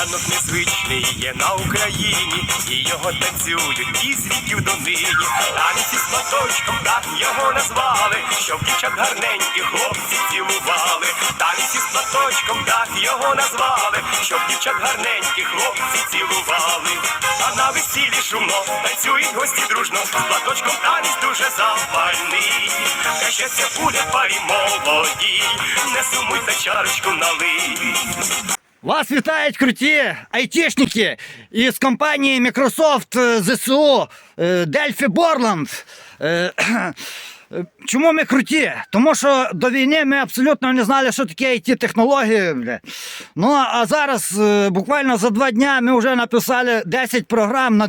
Танок незвичний є на Україні, і його танцюють із віків до нині. Танці з платочком так його назвали, щоб дівчат гарненькі хлопці цілували. Танці з платочком так його назвали, щоб дівчат гарненькі хлопці цілували. А на весіллі шумно танцюють гості дружно, з платочком танець дуже запальний. Та щастя буде парі молодій, не сумуй за чарочку налий. Вас вітають круті айтішники із компанії Microsoft е, ЗСУ е, Delphi Borland. Е, Чому ми круті? Тому що до війни ми абсолютно не знали, що таке it технології. Ну а зараз, буквально за два дня, ми вже написали 10 програм на.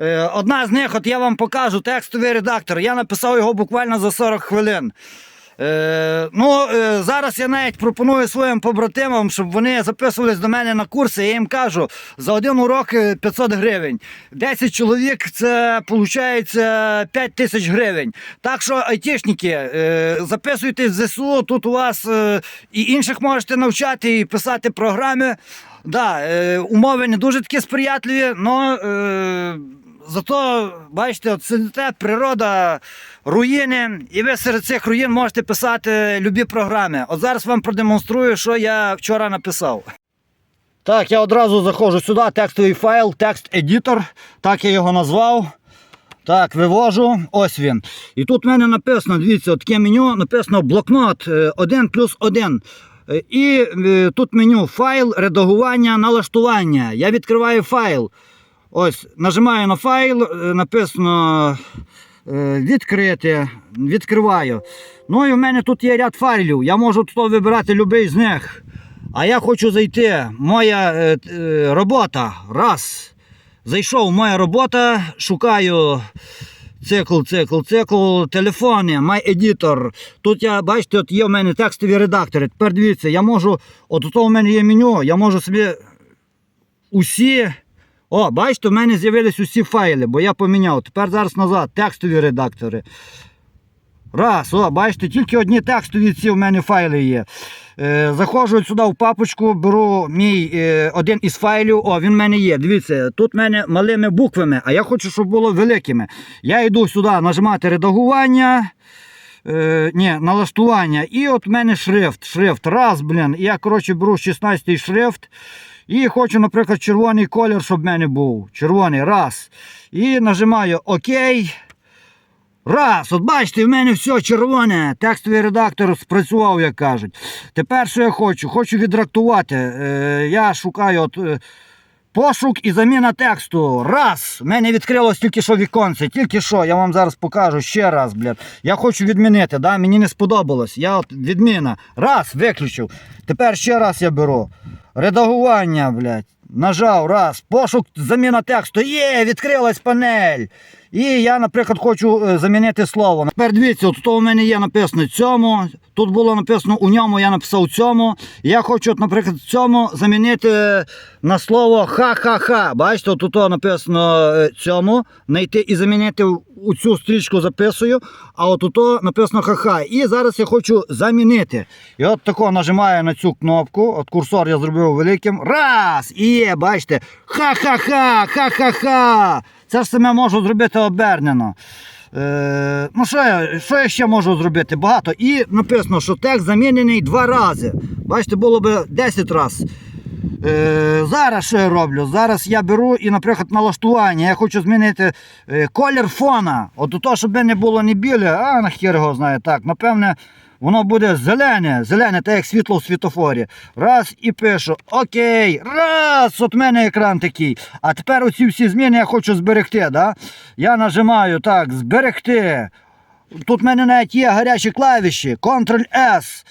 Е, Одна з них, от я вам покажу, текстовий редактор. Я написав його буквально за 40 хвилин. Е, ну, е, зараз я навіть пропоную своїм побратимам, щоб вони записувались до мене на курси. Я їм кажу, за один урок е, 500 гривень. 10 чоловік це виходить 5 тисяч гривень. Так що, айтішники, е, записуйтесь в ЗСУ, тут у вас е, і інших можете навчати і писати програми. Да, е, умови не дуже такі сприятливі, але. Зато, бачите, от сидите, природа, руїни, і ви серед цих руїн можете писати любі програми. От зараз вам продемонструю, що я вчора написав. Так, я одразу заходжу сюди, текстовий файл, текст-едітор, так я його назвав. Так, вивожу, ось він. І тут в мене написано, дивіться, таке меню написано блокнот 1 плюс 1. І е, тут меню файл, редагування, налаштування. Я відкриваю файл. Ось, нажимаю на файл, е, написано е, відкрити, відкриваю. Ну і в мене тут є ряд файлів. Я можу тут вибирати будь-який з них. А я хочу зайти. Моя е, робота. Раз. Зайшов моя робота, шукаю цикл, цикл, цикл, телефони, My Editor. Тут я, бачите, от є в мене текстові редактори. Тепер дивіться, я можу, от у мене є меню, я можу собі усі. О, бачите, в мене з'явились усі файли, бо я поміняв. Тепер зараз назад, текстові редактори. Раз, о, бачите, тільки одні текстові ці в мене файли є. Е, заходжу сюди в папочку, беру мій е, один із файлів. О, він в мене є. Дивіться, тут в мене малими буквами, а я хочу, щоб було великими. Я йду сюди нажимати редагування. Е, ні, налаштування. І от в мене шрифт. Шрифт. Раз, блін. Я, коротше, беру 16 шрифт. І хочу, наприклад, червоний колір, щоб в мене був. Червоний. Раз. І нажимаю ОК. Раз, от бачите, в мене все червоне. Текстовий редактор спрацював, як кажуть. Тепер що я хочу? Хочу відрактувати. Е, я шукаю от, е, пошук і заміна тексту. Раз. В мене відкрилось тільки що віконце. Тільки що. Я вам зараз покажу ще раз, блядь. Я хочу відмінити, да? мені не сподобалось. Я от відміна. Раз, виключив. Тепер ще раз я беру. Редагування, блядь. Нажав раз. Пошук, заміна тексту. Є, відкрилась панель. І я, наприклад, хочу е, замінити слово. Тепер дивіться, от тут у мене є написано цьому. Тут було написано у ньому, я написав цьому. Я хочу, от, наприклад, цьому замінити на слово ха-ха-ха. Бачите, от тут написано е, цьому. Знайти і замінити у цю стрічку записую, а от тут написано ха-ха. І зараз я хочу замінити. І от тако нажимаю на цю кнопку. От курсор я зробив великим. Раз! І є, бачите, ха-ха-ха, ха-ха-ха. Це ж саме можу зробити обернено. Е, ну, що я, що я ще можу зробити? Багато. І написано, що текст замінений два рази. Бачите, було б 10 разів. Е, зараз що я роблю? Зараз я беру і, наприклад, налаштування. Я хочу змінити е, колір фона. От у того, щоб не було не біле, а нахер його знає. Так, напевне, воно буде зелене, зелене, так як світло в світофорі. Раз і пишу. Окей, раз, от мене екран такий. А тепер оці всі зміни я хочу зберегти. Да? Я нажимаю так, зберегти. Тут в мене навіть є гарячі клавіші, Ctrl-S.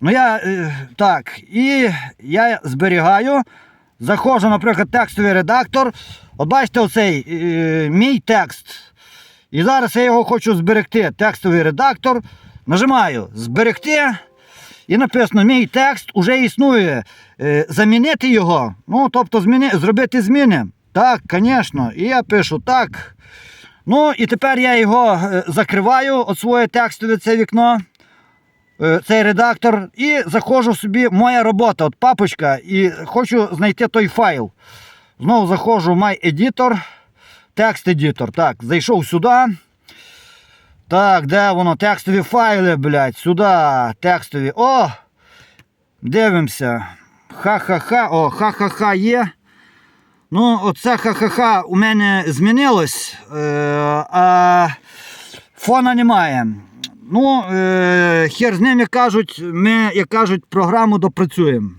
Ну я е, так, і я зберігаю. Заходжу, наприклад, текстовий редактор. От бачите, оцей е, мій текст. І зараз я його хочу зберегти. Текстовий редактор. Нажимаю зберегти. І написано, мій текст уже існує. Е, замінити його. Ну, тобто, зміни, зробити зміни. Так, звісно. І я пишу так. Ну, і тепер я його е, закриваю, от своє текстове це вікно. е, цей редактор і заходжу собі моя робота, от папочка, і хочу знайти той файл. Знову заходжу в My Editor, текст едітор. Так, зайшов сюди. Так, де воно? Текстові файли, блядь, сюди. Текстові. О! Дивимося. Ха-ха-ха. О, ха-ха-ха є. Ну, оце ха-ха-ха у мене змінилось, е, а фона немає. Ну, е, хер з ними кажуть, ми, як кажуть, програму допрацюємо.